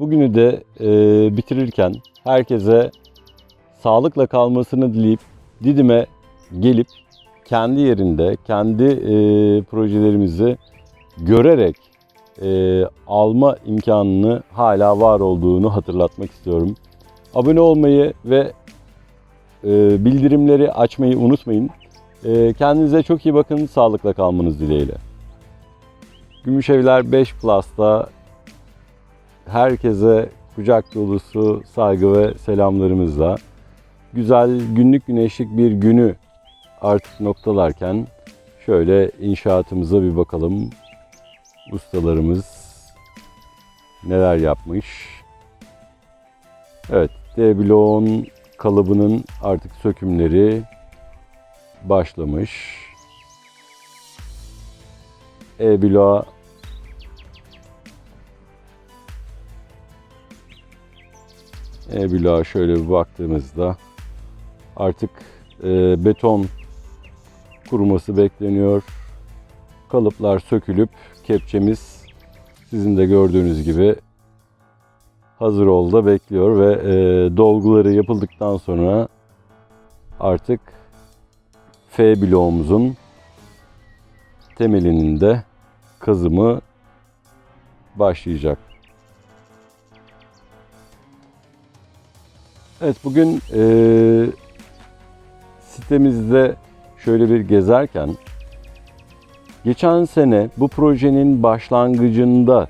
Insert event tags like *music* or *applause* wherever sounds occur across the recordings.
Bugünü de e, bitirirken herkese sağlıkla kalmasını dileyip Didim'e gelip kendi yerinde, kendi e, projelerimizi görerek e, alma imkanını hala var olduğunu hatırlatmak istiyorum. Abone olmayı ve e, bildirimleri açmayı unutmayın. E, kendinize çok iyi bakın, sağlıkla kalmanız dileğiyle. Gümüşevler 5 Plus'ta herkese kucak dolusu saygı ve selamlarımızla güzel günlük güneşlik bir günü artık noktalarken şöyle inşaatımıza bir bakalım. Ustalarımız neler yapmış. Evet, D bloğun kalıbının artık sökümleri başlamış. E E bloğa şöyle bir baktığımızda artık e, beton kuruması bekleniyor. Kalıplar sökülüp kepçemiz sizin de gördüğünüz gibi hazır oldu bekliyor ve e, dolguları yapıldıktan sonra artık F bloğumuzun temelinin de kazımı başlayacak. Evet bugün e, sitemizde şöyle bir gezerken geçen sene bu projenin başlangıcında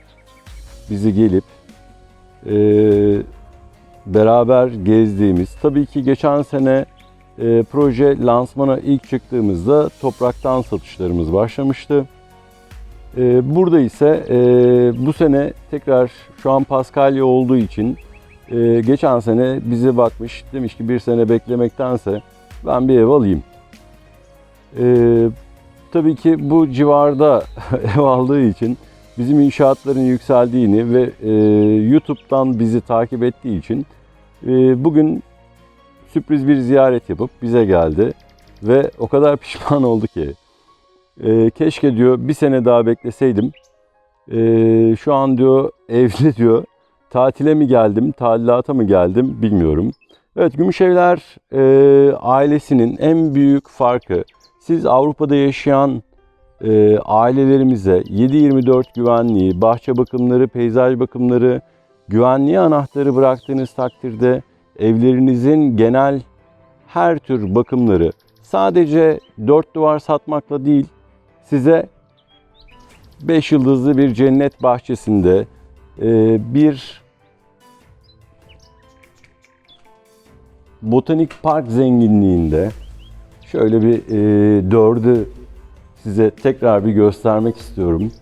bizi gelip e, beraber gezdiğimiz tabii ki geçen sene e, proje lansmana ilk çıktığımızda topraktan satışlarımız başlamıştı. E, burada ise e, bu sene tekrar şu an Paskalya olduğu için ee, geçen sene bize bakmış demiş ki bir sene beklemektense ben bir ev alayım. Ee, tabii ki bu civarda *laughs* ev aldığı için bizim inşaatların yükseldiğini ve e, YouTube'dan bizi takip ettiği için e, bugün sürpriz bir ziyaret yapıp bize geldi ve o kadar *laughs* pişman oldu ki e, keşke diyor bir sene daha bekleseydim. E, şu an diyor evde diyor tatile mi geldim, tadilata mı geldim bilmiyorum. Evet Gümüşevler e, ailesinin en büyük farkı siz Avrupa'da yaşayan e, ailelerimize 7-24 güvenliği, bahçe bakımları, peyzaj bakımları, güvenliği anahtarı bıraktığınız takdirde evlerinizin genel her tür bakımları sadece dört duvar satmakla değil size 5 yıldızlı bir cennet bahçesinde e, bir botanik park zenginliğinde şöyle bir e, dördü size tekrar bir göstermek istiyorum.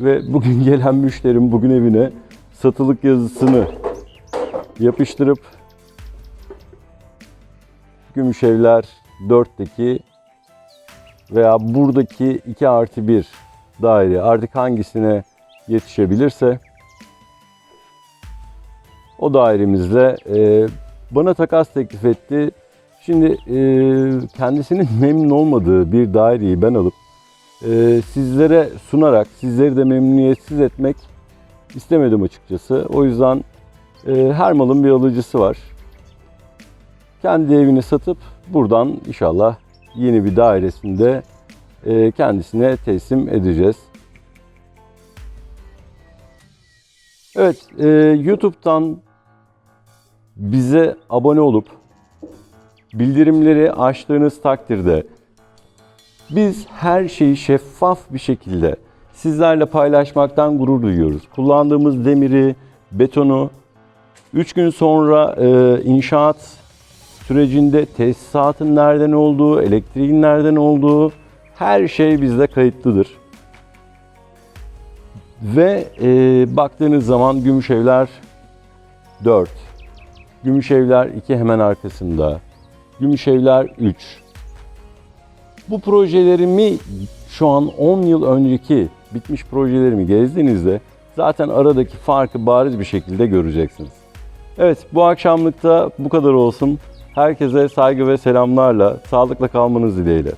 Ve bugün *laughs* gelen müşterim bugün evine satılık yazısını yapıştırıp Gümüşevler 4'teki veya buradaki 2 artı 1 daire artık hangisine yetişebilirse o dairemizle e, bana takas teklif etti. Şimdi e, kendisinin *laughs* memnun olmadığı bir daireyi ben alıp e, sizlere sunarak sizleri de memnuniyetsiz etmek istemedim açıkçası. O yüzden e, her malın bir alıcısı var. Kendi evini satıp buradan inşallah yeni bir dairesinde e, kendisine teslim edeceğiz. Evet, e, YouTube'dan bize abone olup bildirimleri açtığınız takdirde biz her şeyi şeffaf bir şekilde sizlerle paylaşmaktan gurur duyuyoruz. Kullandığımız demiri, betonu 3 gün sonra e, inşaat sürecinde tesisatın nereden olduğu, elektriğin nereden olduğu her şey bizde kayıtlıdır. Ve e, baktığınız zaman Gümüşevler 4, Gümüşevler 2 hemen arkasında, Gümüşevler 3. Bu projelerimi şu an 10 yıl önceki bitmiş projelerimi gezdiğinizde zaten aradaki farkı bariz bir şekilde göreceksiniz. Evet bu akşamlıkta bu kadar olsun. Herkese saygı ve selamlarla, sağlıkla kalmanız dileğiyle.